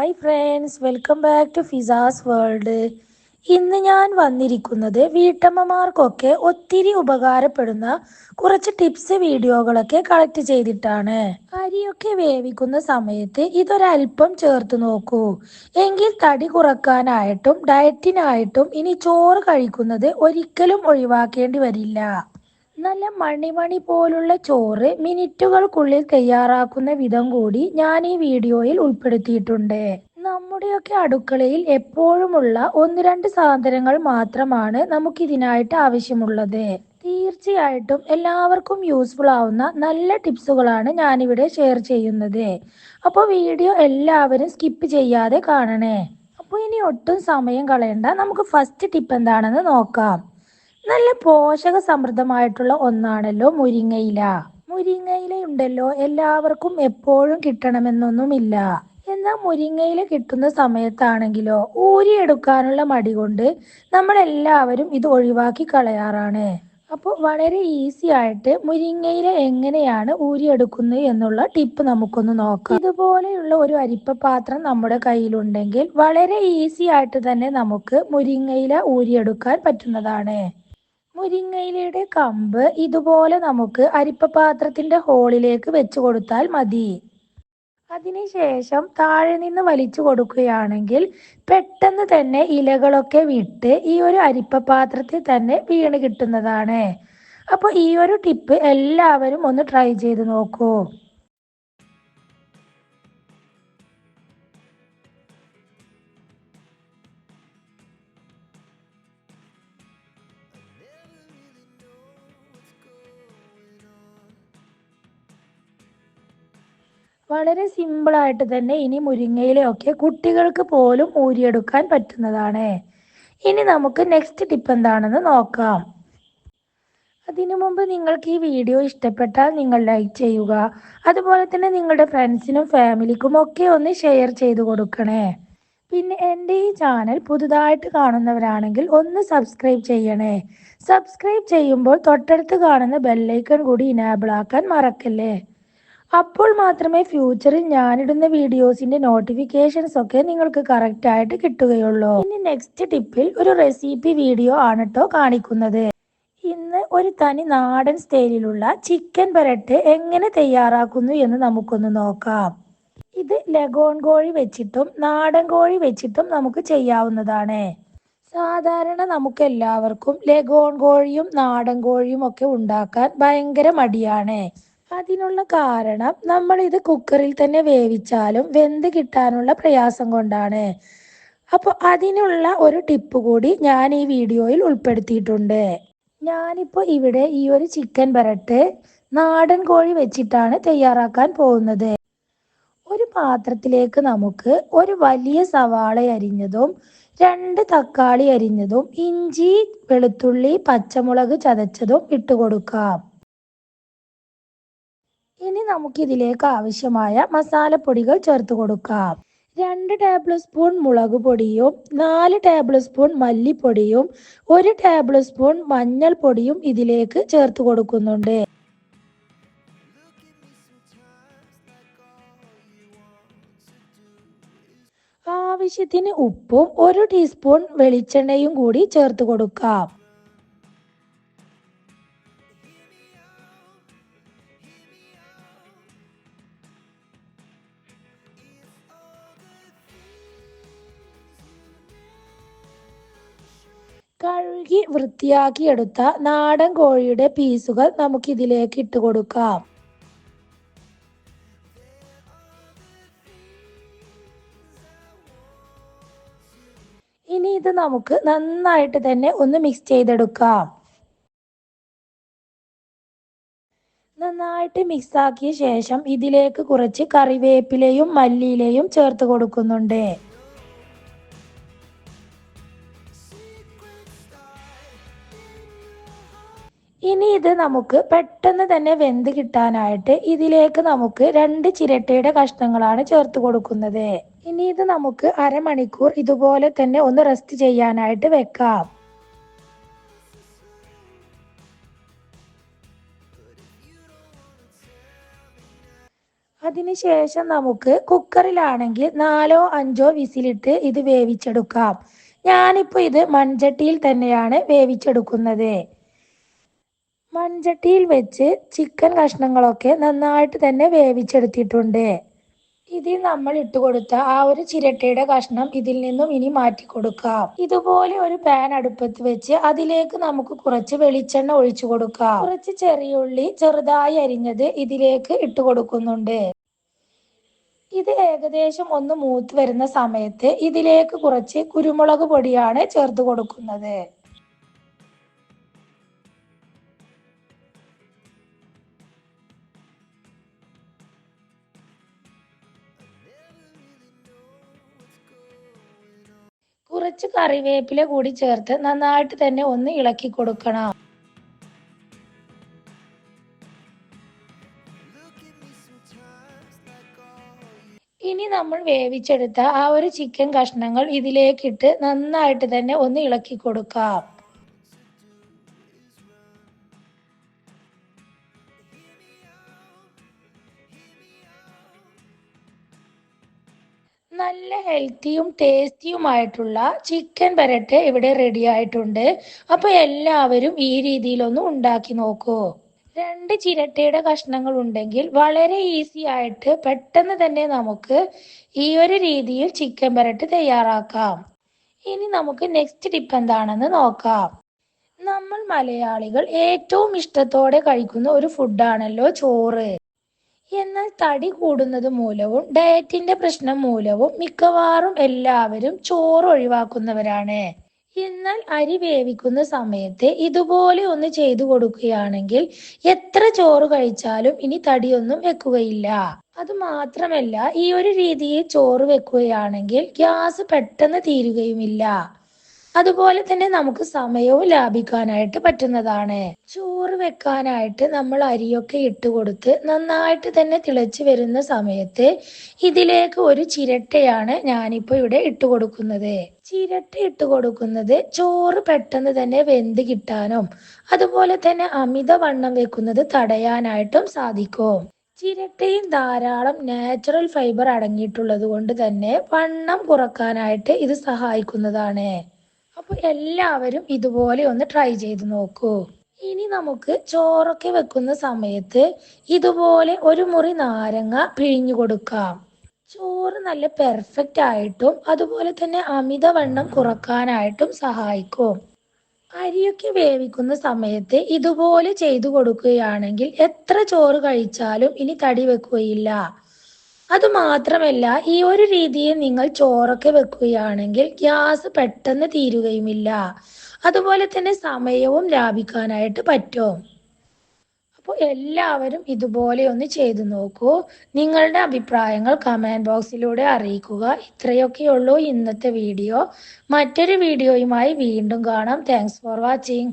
Hi friends welcome back to Fiza's world ഇന്ന് ഞാൻ വന്നിരിക്കുന്നത് വീട്ടമ്മമാർക്കൊക്കെ ഒത്തിരി ഉപകാരപ്പെടുന്ന കുറച്ച് ടിപ്സ് വീഡിയോകളൊക്കെ കളക്ട് ചെയ്തിട്ടാണ്. അരിയൊക്കെ വേവിക്കുന്ന സമയത്ത് ഇതൊരൽപ്പം ചേർത്ത് നോക്കൂ. എങ്കിൽ തടി കുറക്കാനായിട്ടും ഡയറ്റിനായിട്ടും ഇനി ചോറ് കഴിക്കുന്നത് ഒരിക്കലും ഒഴിവാക്കേണ്ടി വരില്ല. നല്ല മണിമണി പോലുള്ള ചോറ് മിനിറ്റുകൾക്കുള്ളിൽ തയ്യാറാക്കുന്ന വിധം കൂടി ഞാൻ ഈ വീഡിയോയിൽ ഉൾപ്പെടുത്തിയിട്ടുണ്ട്. നമ്മുടെയൊക്കെ അടുക്കളയിൽ എപ്പോഴുമുള്ള ഒന്ന് രണ്ട് സാധനങ്ങൾ മാത്രമാണ് നമുക്കിതിനായിട്ട് ആവശ്യമുള്ളത്. തീർച്ചയായിട്ടും എല്ലാവർക്കും യൂസ്ഫുൾ ആവുന്ന നല്ല ടിപ്സുകളാണ് ഞാനിവിടെ ഷെയർ ചെയ്യുന്നത്. അപ്പോൾ വീഡിയോ എല്ലാവരും സ്കിപ്പ് ചെയ്യാതെ കാണണേ. അപ്പോൾ ഇനി ഒട്ടും സമയം കളയണ്ട. നമുക്ക് ഫസ്റ്റ് ടിപ്പ് എന്താണെന്ന് നോക്കാം. നല്ല പോഷക സമൃദ്ധമായിട്ടുള്ള ഒന്നാണല്ലോ മുരിങ്ങയില. മുരിങ്ങയില ഉണ്ടല്ലോ. എല്ലാവർക്കും എപ്പോഴും കിട്ടണമെന്നൊന്നുമില്ല. എന്നാ മുരിങ്ങയില കിട്ടുന്ന സമയത്താണെങ്കിലോ ഊരിയെടുക്കാനുള്ള മടി കൊണ്ട് നമ്മൾ എല്ലാവരും ഇത് ഒഴിവാക്കി കളയാറാണ്. അപ്പോൾ വളരെ ഈസി ആയിട്ട് മുരിങ്ങയില എങ്ങനെയാണ് ഊരിയെടുക്കുന്നത് എന്നുള്ള ടിപ്പ് നമുക്കൊന്ന് നോക്കാം. ഇതുപോലെയുള്ള ഒരു അരിപ്പ പാത്രം നമ്മുടെ കയ്യിലുണ്ടെങ്കിൽ വളരെ ഈസി ആയിട്ട് തന്നെ നമുക്ക് മുരിങ്ങയില ഊരിയെടുക്കാൻ പറ്റുന്നതാണ്. മുരിങ്ങയിലയുടെ കമ്പ് ഇതുപോലെ നമുക്ക് അരിപ്പപാത്രത്തിന്റെ ഹോളിലേക്ക് വെച്ച് കൊടുത്താൽ മതി. അതിനുശേഷം താഴെ നിന്ന് വലിച്ചു കൊടുക്കുകയാണെങ്കിൽ പെട്ടെന്ന് തന്നെ ഇലകളൊക്കെ വിട്ട് ഈ ഒരു അരിപ്പപാത്രത്തിൽ തന്നെ വീണ് കിട്ടുന്നതാണ്. അപ്പോൾ ഈ ഒരു ടിപ്പ് എല്ലാവരും ഒന്ന് ട്രൈ ചെയ്ത് നോക്കൂ. വളരെ സിമ്പിളായിട്ട് തന്നെ ഇനി മുരിങ്ങയിലയൊക്കെ കുട്ടികൾക്ക് പോലും ഊരിയെടുക്കാൻ പറ്റുന്നതാണ്. ഇനി നമുക്ക് നെക്സ്റ്റ് ടിപ്പ് എന്താണെന്ന് നോക്കാം. അതിനു മുമ്പ് നിങ്ങൾക്ക് ഈ വീഡിയോ ഇഷ്ടപ്പെട്ടാൽ നിങ്ങൾ ലൈക്ക് ചെയ്യുക. അതുപോലെ തന്നെ നിങ്ങളുടെ ഫ്രണ്ട്സിനും ഫാമിലിക്കും ഒക്കെ ഒന്ന് ഷെയർ ചെയ്ത് കൊടുക്കണേ. പിന്നെ എന്റെ ഈ ചാനൽ പുതുതായിട്ട് കാണുന്നവരാണെങ്കിൽ ഒന്ന് സബ്സ്ക്രൈബ് ചെയ്യണേ. സബ്സ്ക്രൈബ് ചെയ്യുമ്പോൾ തൊട്ടടുത്ത് കാണുന്ന ബെല്ലൈക്കൺ കൂടി ഇനാബിൾ ആക്കാൻ മറക്കല്ലേ? അപ്പോൾ മാത്രമേ ഫ്യൂച്ചറിൽ ഞാനിടുന്ന വീഡിയോസിന്റെ നോട്ടിഫിക്കേഷൻസ് ഒക്കെ നിങ്ങൾക്ക് കറക്റ്റ് ആയിട്ട് കിട്ടുകയുള്ളൂ. ഇനി നെക്സ്റ്റ് ടിപ്പിൽ ഒരു റെസിപ്പി വീഡിയോ ആണ് കേട്ടോ കാണിക്കുന്നത്. ഇന്ന് ഒരു തനി നാടൻ സ്റ്റൈലിലുള്ള ചിക്കൻ പരട്ട് എങ്ങനെ തയ്യാറാക്കുന്നു എന്ന് നമുക്കൊന്ന് നോക്കാം. ഇത് ലഗോൺ കോഴി വെച്ചിട്ടും നാടൻ കോഴി വെച്ചിട്ടും നമുക്ക് ചെയ്യാവുന്നതാണ്. സാധാരണ നമുക്ക് എല്ലാവർക്കും ലഗോൺ കോഴിയും നാടൻ കോഴിയും ഒക്കെ ഉണ്ടാക്കാൻ ഭയങ്കര മടിയാണ്. അതിനുള്ള കാരണം നമ്മൾ ഇത് കുക്കറിൽ തന്നെ വേവിച്ചാലും വെന്ത് കിട്ടാനുള്ള പ്രയാസം കൊണ്ടാണ്. അപ്പോൾ അതിനുള്ള ഒരു ടിപ്പ് കൂടി ഞാൻ ഈ വീഡിയോയിൽ ഉൾപ്പെടുത്തിയിട്ടുണ്ട്. ഞാനിപ്പോൾ ഇവിടെ ഈ ഒരു ചിക്കൻ പരട്ട് നാടൻ കോഴി വെച്ചിട്ടാണ് തയ്യാറാക്കാൻ പോകുന്നത്. ഒരു പാത്രത്തിലേക്ക് നമുക്ക് ഒരു വലിയ സവാള അരിഞ്ഞതും രണ്ട് തക്കാളി അരിഞ്ഞതും ഇഞ്ചി വെളുത്തുള്ളി പച്ചമുളക് ചതച്ചതും ഇട്ട് കൊടുക്കാം. ഇനി നമുക്ക് ഇതിലേക്ക് ആവശ്യമായ മസാലപ്പൊടികൾ ചേർത്ത് കൊടുക്കാം. രണ്ട് ടേബിൾ സ്പൂൺ മുളക് പൊടിയും നാല് ടേബിൾ സ്പൂൺ മല്ലിപ്പൊടിയും ഒരു ടേബിൾ സ്പൂൺ മഞ്ഞൾപ്പൊടിയും ഇതിലേക്ക് ചേർത്ത് കൊടുക്കുന്നുണ്ട്. ആവശ്യത്തിന് ഉപ്പും ഒരു ടീസ്പൂൺ വെളിച്ചെണ്ണയും കൂടി ചേർത്ത് കൊടുക്കാം. കഴുകി വൃത്തിയാക്കിയെടുത്ത നാടൻ കോഴിയുടെ പീസുകൾ നമുക്കിതിലേക്ക് ഇട്ട് കൊടുക്കാം. ഇനി ഇത് നമുക്ക് നന്നായിട്ട് തന്നെ ഒന്ന് മിക്സ് ചെയ്തെടുക്കാം. നന്നായിട്ട് മിക്സ് ആക്കിയ ശേഷം ഇതിലേക്ക് കുറച്ച് കറിവേപ്പിലയും മല്ലിയിലയും ചേർത്ത് കൊടുക്കുന്നുണ്ട്. ഇനി ഇത് നമുക്ക് പെട്ടെന്ന് തന്നെ വെന്ത് കിട്ടാനായിട്ട് ഇതിലേക്ക് നമുക്ക് രണ്ട് ചിരട്ടയുടെ കഷ്ണങ്ങളാണ് ചേർത്ത് കൊടുക്കുന്നത്. ഇനി ഇത് നമുക്ക് അരമണിക്കൂർ ഇതുപോലെ തന്നെ ഒന്ന് റെസ്റ്റ് ചെയ്യാനായിട്ട് വെക്കാം. അതിനുശേഷം നമുക്ക് കുക്കറിലാണെങ്കിൽ നാലോ അഞ്ചോ വിസിലിട്ട് ഇത് വേവിച്ചെടുക്കാം. ഞാനിപ്പോൾ ഇത് മൺചട്ടിയിൽ തന്നെയാണ് വേവിച്ചെടുക്കുന്നത്. മൺചട്ടിയിൽ വെച്ച് ചിക്കൻ കഷ്ണങ്ങളൊക്കെ നന്നായിട്ട് തന്നെ വേവിച്ചെടുത്തിട്ടുണ്ട്. ഇതിൽ നമ്മൾ ഇട്ട് കൊടുത്ത ആ ഒരു ചിരട്ടയുടെ കഷ്ണം ഇതിൽ നിന്നും ഇനി മാറ്റി കൊടുക്കാം. ഇതുപോലെ ഒരു പാൻ അടുപ്പത്ത് വെച്ച് അതിലേക്ക് നമുക്ക് കുറച്ച് വെളിച്ചെണ്ണ ഒഴിച്ചു കൊടുക്കാം. കുറച്ച് ചെറിയ ഉള്ളി ചെറുതായി അരിഞ്ഞത് ഇതിലേക്ക് ഇട്ട് കൊടുക്കുന്നുണ്ട്. ഇത് ഏകദേശം ഒന്ന് മൂത്ത് വരുന്ന സമയത്ത് ഇതിലേക്ക് കുറച്ച് കുരുമുളക് പൊടിയാണ് ചേർത്ത് കൊടുക്കുന്നത്. കുറച്ച് കറിവേപ്പില കൂടി ചേർത്ത് നന്നായിട്ട് തന്നെ ഒന്ന് ഇളക്കി കൊടുക്കണം. ഇനി നമ്മൾ വേവിച്ചെടുത്ത ആ ഒരു ചിക്കൻ കഷ്ണങ്ങൾ ഇതിലേക്കിട്ട് നന്നായിട്ട് തന്നെ ഒന്ന് ഇളക്കി കൊടുക്കാം. നല്ല ഹെൽത്തിയും ടേസ്റ്റിയുമായിട്ടുള്ള ചിക്കൻ പരട്ട് ഇവിടെ റെഡി ആയിട്ടുണ്ട്. അപ്പോൾ എല്ലാവരും ഈ രീതിയിലൊന്ന് ഉണ്ടാക്കി നോക്കൂ. രണ്ട് ചിരട്ടയുടെ കഷ്ണങ്ങൾ ഉണ്ടെങ്കിൽ വളരെ ഈസി ആയിട്ട് പെട്ടെന്ന് തന്നെ നമുക്ക് ഈ ഒരു രീതിയിൽ ചിക്കൻ പരട്ട് തയ്യാറാക്കാം. ഇനി നമുക്ക് നെക്സ്റ്റ് ടിപ്പ് എന്താണെന്ന് നോക്കാം. നമ്മൾ മലയാളികൾ ഏറ്റവും ഇഷ്ടത്തോടെ കഴിക്കുന്ന ഒരു ഫുഡാണല്ലോ ചോറ്. എന്നാൽ തടി കൂടുന്നത് മൂലവും ഡയറ്റിന്റെ പ്രശ്നം മൂലവും മിക്കവാറും എല്ലാവരും ചോറ് ഒഴിവാക്കുന്നവരാണ്. എന്നാൽ അരി വേവിക്കുന്ന സമയത്ത് ഇതുപോലെ ഒന്ന് ചെയ്തു കൊടുക്കുകയാണെങ്കിൽ എത്ര ചോറ് കഴിച്ചാലും ഇനി തടിയൊന്നും വെക്കുകയില്ല. അത് മാത്രമല്ല ഈ ഒരു രീതിയിൽ ചോറ് വെക്കുകയാണെങ്കിൽ ഗ്യാസ് പെട്ടെന്ന് തീരുകയുമില്ല. അതുപോലെ തന്നെ നമുക്ക് സമയവും ലാഭിക്കാനായിട്ട് പറ്റുന്നതാണ്. ചോറ് വെക്കാനായിട്ട് നമ്മൾ അരിയൊക്കെ ഇട്ട് കൊടുത്ത് നന്നായിട്ട് തന്നെ തിളച്ച് വരുന്ന സമയത്ത് ഇതിലേക്ക് ഒരു ചിരട്ടയാണ് ഞാനിപ്പോൾ ഇവിടെ ഇട്ട് കൊടുക്കുന്നത്. ചിരട്ട ഇട്ട് കൊടുക്കുന്നത് ചോറ് പെട്ടെന്ന് തന്നെ വെന്ത് കിട്ടാനും അതുപോലെ തന്നെ അമിത വണ്ണം വെക്കുന്നത് തടയാനായിട്ടും സാധിക്കും. ചിരട്ടയിൽ ധാരാളം നാച്ചുറൽ ഫൈബർ അടങ്ങിയിട്ടുള്ളത് കൊണ്ട് തന്നെ വണ്ണം കുറക്കാനായിട്ട് ഇത് സഹായിക്കുന്നതാണ്. അപ്പോൾ എല്ലാവരും ഇതുപോലെ ഒന്ന് ട്രൈ ചെയ്ത് നോക്കൂ. ഇനി നമുക്ക് ചോറൊക്കെ വെക്കുന്ന സമയത്ത് ഇതുപോലെ ഒരു മുറി നാരങ്ങ പിഴിഞ്ഞു കൊടുക്കാം. ചോറ് നല്ല പെർഫെക്റ്റ് ആയിട്ടും അതുപോലെ തന്നെ അമിതവണ്ണം കുറക്കാനായിട്ടും സഹായിക്കും. അരിയൊക്കെ വേവിക്കുന്ന സമയത്ത് ഇതുപോലെ ചെയ്തു കൊടുക്കുകയാണെങ്കിൽ എത്ര ചോറ് കഴിച്ചാലും ഇനി തടി വെക്കുകയില്ല. അത് മാത്രമല്ല ഈ ഒരു രീതിയിൽ നിങ്ങൾ ചോറൊക്കെ വെക്കുകയാണെങ്കിൽ ഗ്യാസ് പെട്ടെന്ന് തീരുകയുമില്ല. അതുപോലെ തന്നെ സമയവും ലാഭിക്കാനായിട്ട് പറ്റും. അപ്പോൾ എല്ലാവരും ഇതുപോലെ ഒന്ന് ചെയ്തു നോക്കൂ. നിങ്ങളുടെ അഭിപ്രായങ്ങൾ കമന്റ് ബോക്സിലൂടെ അറിയിക്കുക. ഇത്രയൊക്കെയുള്ളൂ ഇന്നത്തെ വീഡിയോ മറ്റൊരു വീഡിയോയുമായി വീണ്ടും കാണാം. Thanks for watching